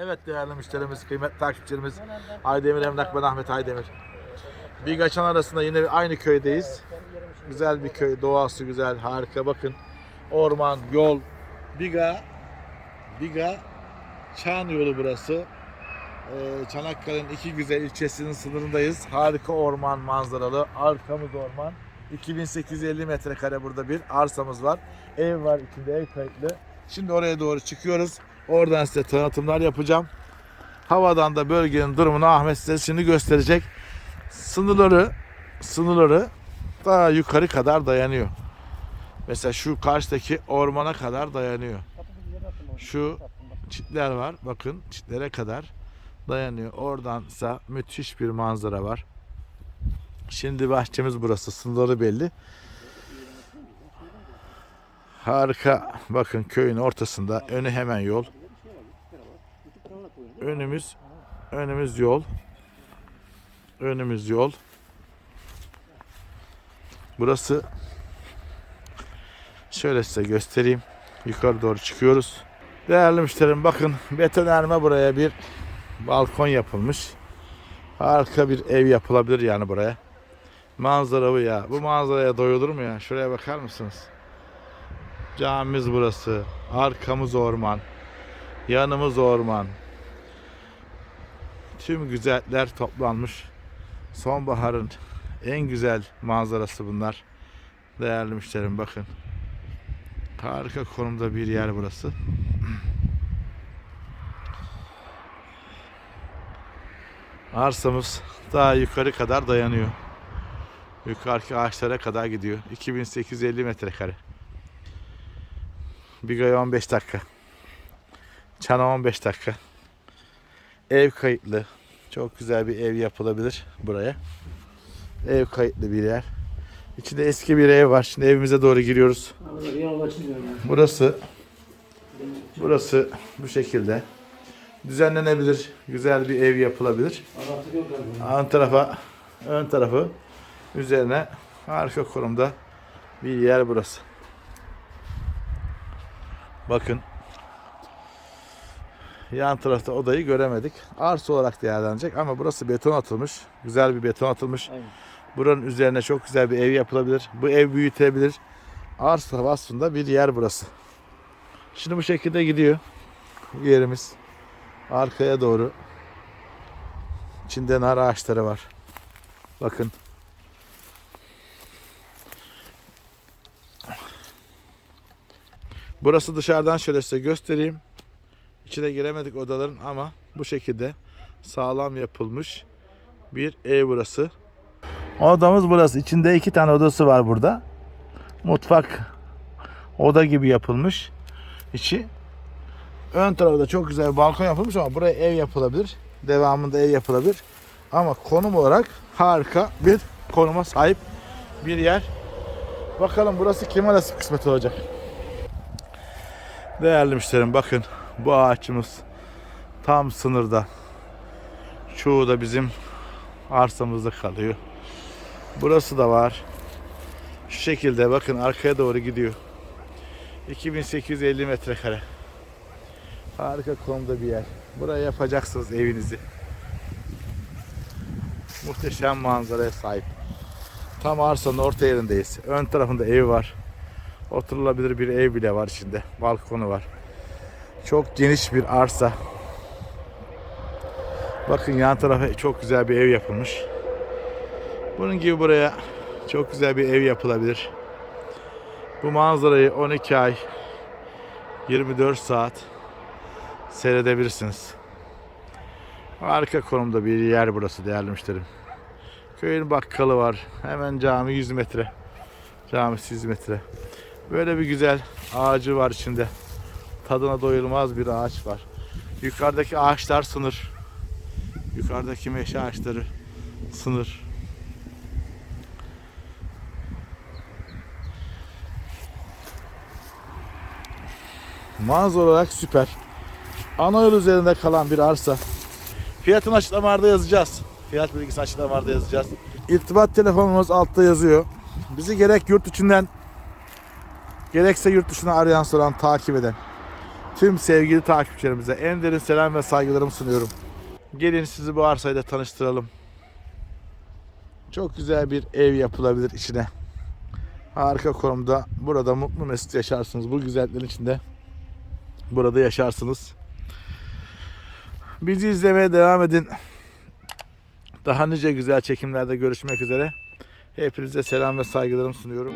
Evet değerli müşterimiz, kıymetli takipçilerimiz Aydemir Emlak ben Ahmet Aydemir. Bigaçan arasında yine aynı köydeyiz. Güzel bir köy, doğası güzel, harika bakın. Orman, yol, Biga, Biga, Çan yolu burası. Ee, Çanakkale'nin iki güzel ilçesinin sınırındayız. Harika orman manzaralı, arkamız orman. 2850 metrekare burada bir arsamız var. Ev var içinde, ev kayıtlı. Şimdi oraya doğru çıkıyoruz. Oradan size tanıtımlar yapacağım. Havadan da bölgenin durumunu Ahmet size şimdi gösterecek. Sınırları, sınırları daha yukarı kadar dayanıyor. Mesela şu karşıdaki ormana kadar dayanıyor. Şu çitler var. Bakın çitlere kadar dayanıyor. Oradansa müthiş bir manzara var. Şimdi bahçemiz burası. Sınırları belli. Harika. Bakın köyün ortasında. Önü hemen yol. Önümüz önümüz yol. Önümüz yol. Burası şöyle size göstereyim. Yukarı doğru çıkıyoruz. Değerli müşterim bakın betonarme buraya bir balkon yapılmış. Harika bir ev yapılabilir yani buraya. Manzara bu ya. Bu manzaraya doyulur mu ya? Şuraya bakar mısınız? Camimiz burası. Arkamız orman. Yanımız orman. Tüm güzellikler toplanmış. Sonbaharın en güzel manzarası bunlar. Değerli müşterim bakın. Harika konumda bir yer burası. Arsamız daha yukarı kadar dayanıyor. Yukarıki ağaçlara kadar gidiyor. 2850 metrekare. Biga'ya 15 dakika. Çana 15 dakika. Ev kayıtlı. Çok güzel bir ev yapılabilir buraya. Ev kayıtlı bir yer. İçinde eski bir ev var. Şimdi evimize doğru giriyoruz. Burası burası bu şekilde. Düzenlenebilir. Güzel bir ev yapılabilir. Ön tarafa ön tarafı üzerine harika konumda bir yer burası. Bakın. Yan tarafta odayı göremedik. Arsa olarak değerlenecek ama burası beton atılmış. Güzel bir beton atılmış. Aynen. Buranın üzerine çok güzel bir ev yapılabilir. Bu ev büyütebilir. Arsa aslında bir yer burası. Şimdi bu şekilde gidiyor yerimiz. Arkaya doğru. İçinde nar ağaçları var. Bakın. Burası dışarıdan şöyle size göstereyim. İçine giremedik odaların ama bu şekilde sağlam yapılmış bir ev burası. Odamız burası. İçinde iki tane odası var burada. Mutfak oda gibi yapılmış. İçi. Ön tarafta çok güzel bir balkon yapılmış ama buraya ev yapılabilir. Devamında ev yapılabilir. Ama konum olarak harika bir konuma sahip bir yer. Bakalım burası kime nasıl kısmet olacak. Değerli müşterim bakın bu ağaçımız tam sınırda. Çoğu da bizim arsamızda kalıyor. Burası da var. Şu şekilde bakın arkaya doğru gidiyor. 2850 metrekare. Harika konumda bir yer. Buraya yapacaksınız evinizi. Muhteşem manzaraya sahip. Tam arsanın orta yerindeyiz. Ön tarafında ev var. Oturulabilir bir ev bile var içinde. Balkonu var. Çok geniş bir arsa. Bakın yan tarafa çok güzel bir ev yapılmış. Bunun gibi buraya çok güzel bir ev yapılabilir. Bu manzarayı 12 ay 24 saat seyredebilirsiniz. Harika konumda bir yer burası değerli müşterim. Köyün bakkalı var. Hemen cami 100 metre. Camisi 100 metre. Böyle bir güzel ağacı var içinde. Tadına doyulmaz bir ağaç var. Yukarıdaki ağaçlar sınır. Yukarıdaki meşe ağaçları sınır. Manzara olarak süper. Ana yol üzerinde kalan bir arsa. Fiyatını açıklamalarda yazacağız. Fiyat bilgisini açıklamalarda yazacağız. İrtibat telefonumuz altta yazıyor. Bizi gerek yurt içinden gerekse yurt dışına arayan soran takip eden. Tüm sevgili takipçilerimize en derin selam ve saygılarımı sunuyorum. Gelin sizi bu arsayla tanıştıralım. Çok güzel bir ev yapılabilir içine. Harika konumda. Burada mutlu mesut yaşarsınız. Bu güzelliklerin içinde burada yaşarsınız. Bizi izlemeye devam edin. Daha nice güzel çekimlerde görüşmek üzere. Hepinize selam ve saygılarımı sunuyorum.